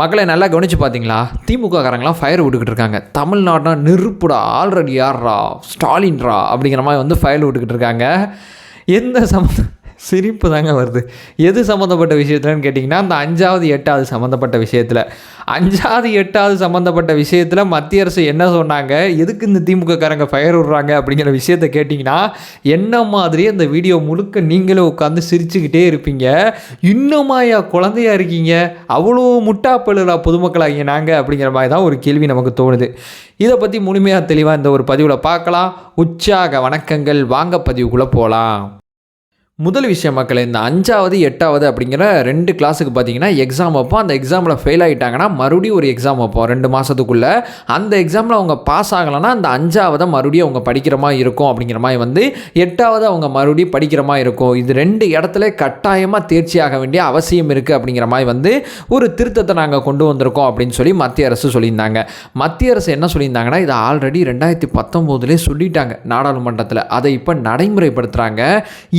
மக்களை நல்லா கவனித்து பார்த்தீங்களா? திமுககாரங்களாம் ஃபயர் விட்டுக்கிட்டு இருக்காங்க. தமிழ்நாடுனா நெருப்புடா ஆல்ரெடி யார்ரா ஸ்டாலின்ரா அப்படிங்கிற மாதிரி வந்து ஃபயர் விட்டுக்கிட்டு இருக்காங்க. எந்த சம்மந்தம் சிரிப்பு தாங்க வருது. எது சம்மந்தப்பட்ட விஷயத்துலன்னு கேட்டிங்கன்னா அந்த அஞ்சாவது எட்டாவது சம்மந்தப்பட்ட விஷயத்தில். அஞ்சாவது எட்டாவது சம்மந்தப்பட்ட விஷயத்தில் மத்திய அரசு என்ன சொன்னாங்க? எதுக்கு இந்த திமுககாரங்க ஃபயர் விடுறாங்க அப்படிங்கிற விஷயத்த கேட்டிங்கன்னா என்ன மாதிரி அந்த வீடியோ முழுக்க நீங்களே உட்காந்து சிரிச்சுக்கிட்டே இருப்பீங்க. இன்னுமாயா குழந்தையா இருக்கீங்க? அவ்வளோ முட்டாப்பழுடா பொதுமக்களாகிய நாங்கள் அப்படிங்கிற மாதிரி தான் ஒரு கேள்வி நமக்கு தோணுது. இதை பற்றி முழுமையாக தெளிவாக இந்த ஒரு பதிவில் பார்க்கலாம். உற்சாக வணக்கங்கள். வாங்க பதிவுக்குள்ளே போகலாம் முதல் விஷயம் மக்கள் இந்த அஞ்சாவது எட்டாவது அப்படிங்கிற ரெண்டு கிளாஸுக்கு பார்த்தீங்கன்னா எக்ஸாம் வைப்போம் அந்த எக்ஸாமில் ஃபெயில் ஆகிட்டாங்கன்னா மறுபடியும் ஒரு எக்ஸாம் வைப்போம். ரெண்டு மாதத்துக்குள்ளே அந்த எக்ஸாமில் அவங்க பாஸ் ஆகலைன்னா அந்த அஞ்சாவதை மறுபடியும் அவங்க படிக்கிற மாதிரி இருக்கும் அப்படிங்கிற மாதிரி வந்து எட்டாவது அவங்க மறுபடியும் படிக்கிற மாதிரி இருக்கும். இது ரெண்டு இடத்துல கட்டாயமாக தேர்ச்சி ஆக வேண்டிய அவசியம் இருக்குது அப்படிங்கிற மாதிரி வந்து ஒரு திருத்தத்தை நாங்கள் கொண்டு வந்திருக்கோம் அப்படின்னு சொல்லி மத்திய அரசு சொல்லியிருந்தாங்க. மத்திய அரசு என்ன சொல்லியிருந்தாங்கன்னா இதை ஆல்ரெடி ரெண்டாயிரத்தி பத்தொம்போதுலேயே சொல்லிட்டாங்க நாடாளுமன்றத்தில். அதை இப்போ நடைமுறைப்படுத்துகிறாங்க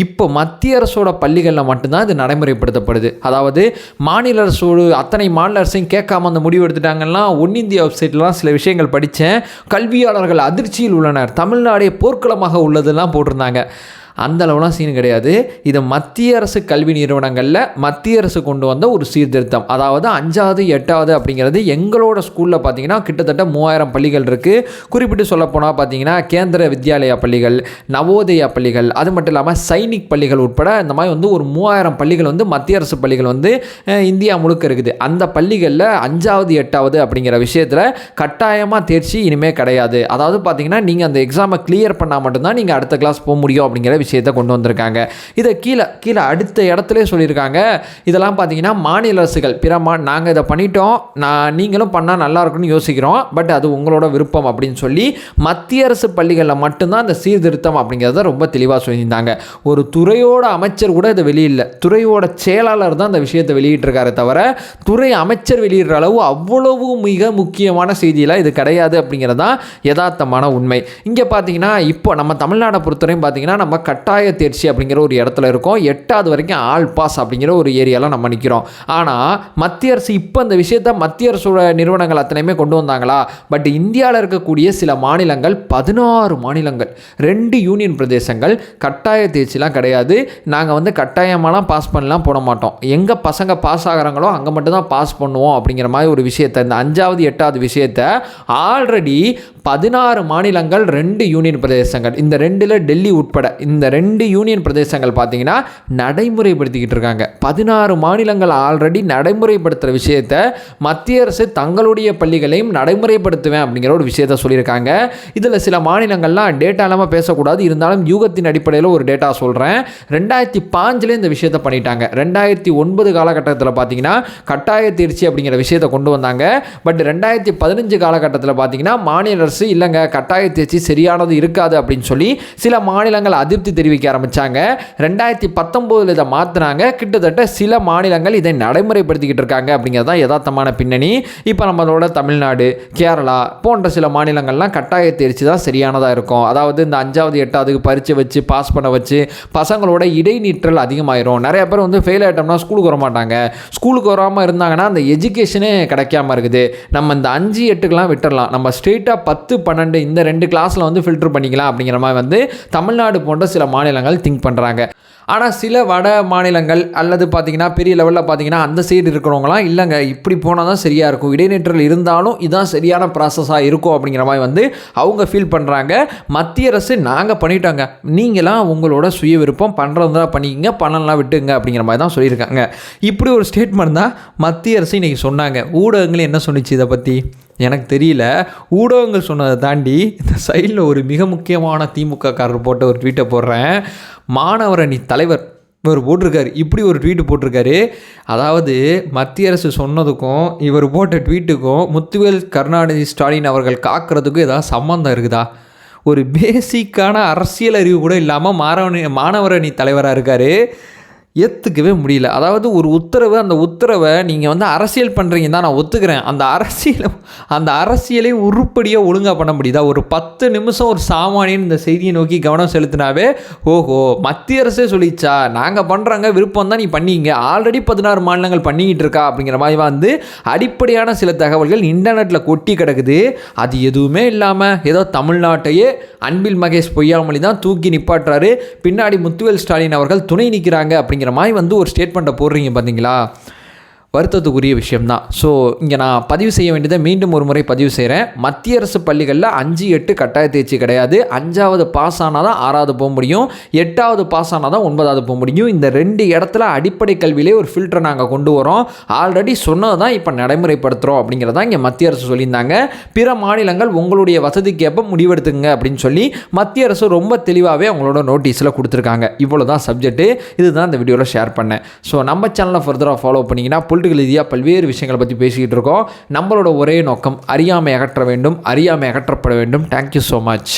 இப்போ மத்திய அரசோட பள்ளிகளில் மட்டும்தான் இது நடைமுறைப்படுத்தப்படுது. அதாவது மாநில அரசோடு அத்தனை மாநில அரசையும் கேட்காம அந்த முடிவு எடுத்துட்டாங்கன்னா ஒன் இந்தியா வெப்சைட்லாம் சில விஷயங்கள் படித்தேன். கல்வியாளர்கள் அதிர்ச்சியில் உள்ளனர். தமிழ்நாடே போர்க்களமாக உள்ளதெல்லாம் போட்டிருந்தாங்க. அந்த அளவுலாம் சீன் கிடையாது. இது மத்திய அரசு கல்வி நிறுவனங்களில் மத்திய அரசு கொண்டு வந்த ஒரு சீர்திருத்தம். அதாவது அஞ்சாவது எட்டாவது அப்படிங்கிறது எங்களோட ஸ்கூலில் பார்த்தீங்கன்னா கிட்டத்தட்ட மூவாயிரம் பள்ளிகள் இருக்குது குறிப்பிட்டு சொல்லப்போனால் பார்த்தீங்கன்னா கேந்திர வித்யாலயா பள்ளிகள் நவோதயா பள்ளிகள் அது மட்டும் இல்லாமல் சைனிக் பள்ளிகள் உட்பட இந்த மாதிரி வந்து ஒரு மூவாயிரம் பள்ளிகள் வந்து மத்திய அரசு பள்ளிகள் வந்து இந்தியா முழுக்க இருக்குது. அந்த பள்ளிகளில் அஞ்சாவது எட்டாவது அப்படிங்கிற விஷயத்தில் கட்டாயமாக தேர்ச்சி இனிமேல் கிடையாது. அதாவது பார்த்தீங்கன்னா நீங்கள் அந்த எக்ஸாமை கிளியர் பண்ணால் மட்டும்தான் நீங்கள் அடுத்த கிளாஸ் போக முடியும் அப்படிங்கிற விஷயத்தை கொண்டு வந்திருக்காங்க. இதை கீழே கீழே அடுத்த இடத்துல சொல்லியிருக்காங்க. இதெல்லாம் பார்த்தீங்கன்னா மாநில அரசுகள் பிற மா நாங்கள் இதை பண்ணிட்டோம். நான் நீங்களும் பண்ணால் நல்லா இருக்கும்னு யோசிக்கிறோம். பட் அது உங்களோட விருப்பம் அப்படின்னு சொல்லி மத்திய அரசு பள்ளிகளில் மட்டும்தான் அந்த சீர்திருத்தம் அப்படிங்கிறத ரொம்ப தெளிவாக சொல்லியிருந்தாங்க. ஒரு துறையோட அமைச்சர் கூட இதை வெளியிடல துறையோட செயலாளர் தான் அந்த விஷயத்தை வெளியிட்டிருக்காரு தவிர துறை அமைச்சர் வெளியிடுற அளவு அவ்வளவு மிக முக்கியமான செய்தியெல்லாம் இது கிடையாது அப்படிங்கிறது தான் யதார்த்தமான உண்மை. இங்கே பார்த்தீங்கன்னா இப்போ நம்ம தமிழ்நாடை பொறுத்தவரையும் பார்த்தீங்கன்னா நம்ம கட்டாய தேர்ச்சி அப்படிங்கிற ஒரு இடத்துல இருக்கோம். எட்டாவது வரைக்கும் ஆல் பாஸ் அப்படிங்கிற ஒரு ஏரியாவில் நம்ம நிற்கிறோம் ஆனால் மத்திய அரசு இப்போ இந்த விஷயத்த மத்திய அரசோட நிறுவனங்கள் அத்தனையுமே கொண்டு வந்தாங்களா? பட் இந்தியாவில் இருக்கக்கூடிய சில மாநிலங்கள் பதினாறு மாநிலங்கள் ரெண்டு யூனியன் பிரதேசங்கள் கட்டாய தேர்ச்சிலாம் கிடையாது. நாங்கள் வந்து கட்டாயமாலாம் பாஸ் பண்ணலாம் போட மாட்டோம். எங்கே பசங்க பாஸ் ஆகிறாங்களோ அங்கே மட்டும்தான் பாஸ் பண்ணுவோம் அப்படிங்கிற மாதிரி ஒரு விஷயத்தை இந்த அஞ்சாவது எட்டாவது விஷயத்தை ஆல்ரெடி பதினாறு மாநிலங்கள் ரெண்டு யூனியன் பிரதேசங்கள் இந்த ரெண்டில் டெல்லி உட்பட இந்த ரெண்டு யூனியன் பிரதேசங்கள் பார்த்தீங்கன்னா நடைமுறைப்படுத்திக்கிட்டு இருக்காங்க. பதினாறு மாநிலங்கள் ஆல்ரெடி நடைமுறைப்படுத்துகிற விஷயத்த மத்திய அரசு தங்களுடைய பள்ளிகளையும் நடைமுறைப்படுத்துவேன் அப்படிங்கிற ஒரு விஷயத்த சொல்லியிருக்காங்க. இதில் சில மாநிலங்கள்லாம் டேட்டா இல்லாமல் பேசக்கூடாது. இருந்தாலும் யூகத்தின் அடிப்படையில் ஒரு டேட்டா சொல்கிறேன் ரெண்டாயிரத்தி பாஞ்சில் இந்த விஷயத்த பண்ணிட்டாங்க. ரெண்டாயிரத்தி ஒன்பது காலகட்டத்தில் பார்த்தீங்கன்னா கட்டாய தேர்ச்சி அப்படிங்கிற விஷயத்தை கொண்டு வந்தாங்க. பட் ரெண்டாயிரத்தி பதினஞ்சு காலகட்டத்தில் பார்த்தீங்கன்னா மாநில அரசு இல்லைங்க கட்டாய தேர்ச்சி சரியானது இருக்காது அப்படின்னு சொல்லி சில மாநிலங்கள் அதிருப்தி தெரிவிக்க ஆரம்பித்தாங்க ரெண்டாயிரத்தி பத்தொம்போதில் இதை மாற்றினாங்க கிட்டத்தட்ட சில மாநிலங்கள் இதை நடைமுறைப்படுத்திக்கிட்டு இருக்காங்க அப்படிங்கிறது தான் யதார்த்தமான பின்னணி. இப்போ நம்மளோட தமிழ்நாடு கேரளா போன்ற சில மாநிலங்கள்லாம் கட்டாய தேர்ச்சி தான் சரியானதாக இருக்கும். அதாவது இந்த அஞ்சாவது எட்டாவதுக்கு பரீட்சை வச்சு பாஸ் பண்ண வச்சு பசங்களோட இடைநீற்றல் அதிகமாயிரும். நிறைய பேர் வந்து ஃபெயில் ஆகிட்டோம்னா ஸ்கூலுக்கு வர மாட்டாங்க. ஸ்கூலுக்கு வராமல் இருந்தாங்கன்னா அந்த எஜுகேஷனே கிடைக்காம இருக்குது. நம்ம இந்த அஞ்சு எட்டுக்கெலாம் விட்டுடலாம் நம்ம ஸ்ட்ரெயிட்டாக பத்து பன்னெண்டு இந்த ரெண்டு கிளாஸில் வந்து ஃபில்டர் பண்ணிக்கலாம் அப்படிங்கிற மாதிரி வந்து தமிழ்நாடு போன்ற சில மாநிலங்கள் திங்க் பண்ணுறாங்க ஆனால் சில வட மாநிலங்கள் அல்லது பார்த்தீங்கன்னா பெரிய லெவலில் பார்த்தீங்கன்னா அந்த சைடு இருக்கிறவங்களாம் இல்லைங்க. இப்படி போனால் தான் சரியாக இருக்கும். இடைநிற்றல் இருந்தாலும் இதுதான் சரியான ப்ராசஸாக இருக்கும் அப்படிங்கிற மாதிரி வந்து அவங்க ஃபீல் பண்ணுறாங்க மத்திய அரசு நாங்கள் பண்ணிட்டோங்க. நீங்களாம் உங்களோட சுய விருப்பம் பண்ணுறதா பண்ணிக்கங்க பண்ணலாம் விட்டுங்க அப்படிங்கிற மாதிரி தான் சொல்லியிருக்காங்க. இப்படி ஒரு ஸ்டேட்மெண்ட் தான் மத்திய அரசு இன்றைக்கி சொன்னாங்க. ஊடகங்கள் என்ன சொன்னிச்சு இதை பற்றி எனக்கு தெரியல. ஊடகங்கள் சொன்னதை தாண்டி இந்த சைடில் ஒரு மிக முக்கியமான திமுக காரர் போட்ட ஒரு ட்வீட்டை போடுறேன். மாணவரணி தலைவர் இவர் போட்டிருக்காரு. இப்படி ஒரு ட்வீட்டு போட்டிருக்காரு. அதாவது மத்திய அரசு சொன்னதுக்கும் இவர் போட்ட ட்வீட்டுக்கும் முத்துவேல் கருணாநிதி ஸ்டாலின் அவர்கள் காக்கிறதுக்கும் ஏதாவது சம்மந்தம் இருக்குதா? ஒரு பேசிக்கான அரசியல் அறிவு கூட இல்லாமல் மாணவனி மாணவரணி தலைவராக இருக்கார். ஏற்றுக்கவே முடியல. அதாவது ஒரு உத்தரவு அந்த உத்தரவை நீங்கள் வந்து அரசியல் பண்ணுறீங்க தான் நான் ஒத்துக்கிறேன். அந்த அரசியல் அந்த அரசியலை உருப்படியாக ஒழுங்காக பண்ண முடியுதா? ஒரு பத்து நிமிஷம் ஒரு சாமானியன் இந்த செய்தியை நோக்கி கவனம் செலுத்தினாவே ஓஹோ மத்திய அரசே சொல்லிச்சா நாங்கள் பண்ணுறாங்க விருப்பம் தான் நீ பண்ணிங்க. ஆல்ரெடி பதினாறு மாநிலங்கள் பண்ணிக்கிட்டு இருக்கா அப்படிங்கிற மாதிரி வந்து அடிப்படையான சில தகவல்கள் இன்டர்நெட்டில் கொட்டி கிடக்குது. அது எதுவுமே இல்லாமல் ஏதோ தமிழ்நாட்டையே அன்பில் மகேஷ் பொய்யாமொழி தான் தூக்கி நிப்பாட்டுறாரு. பின்னாடி முத்துவேல் ஸ்டாலின் அவர்கள் துணை நிற்கிறாங்க அப்படிங்கிற மாதிரி வந்து ஒரு ஸ்டேட்மெண்ட்டை போடுறீங்க பார்த்தீங்களா வருத்தத்துக்குரிய விஷயம்தான். ஸோ இங்கே நான் பதிவு செய்ய வேண்டியதை மீண்டும் ஒரு முறை பதிவு செய்கிறேன் மத்திய அரசு பள்ளிகளில் அஞ்சு எட்டு கட்டாய தேர்ச்சி கிடையாது. அஞ்சாவது பாஸ் ஆனால் தான் ஆறாவது போக முடியும். எட்டாவது பாஸ் ஆனால் தான் ஒன்பதாவது போக முடியும். இந்த ரெண்டு இடத்துல அடிப்படை கல்வியிலே ஒரு ஃபில்டரை நாங்கள் கொண்டு வரோம். ஆல்ரெடி சொன்னது தான் இப்போ நடைமுறைப்படுத்துகிறோம் அப்படிங்கிறதான் இங்கே மத்திய அரசு சொல்லியிருந்தாங்க. பிற மாநிலங்கள் உங்களுடைய வசதிக்கேற்ப முடிவெடுத்துங்க அப்படின்னு சொல்லி மத்திய அரசு ரொம்ப தெளிவாகவே அவங்களோட நோட்டீஸில் கொடுத்துருக்காங்க. இவ்வளோ தான் சப்ஜெக்ட்டு இதுதான் இந்த வீடியோவில் ஷேர் பண்ணேன். ஸோ நம்ம சேனலை ஃபர்தராக ஃபாலோ பண்ணிங்கன்னா பொலிட்டிக்கல் ரீதியாக பல்வேறு விஷயங்களை பற்றி பேசிக்கிட்டு இருக்கோம். நம்மளோட ஒரே நோக்கம் அறியாமை அகற்ற வேண்டும் அறியாமை அகற்றப்பட வேண்டும். Thank you so much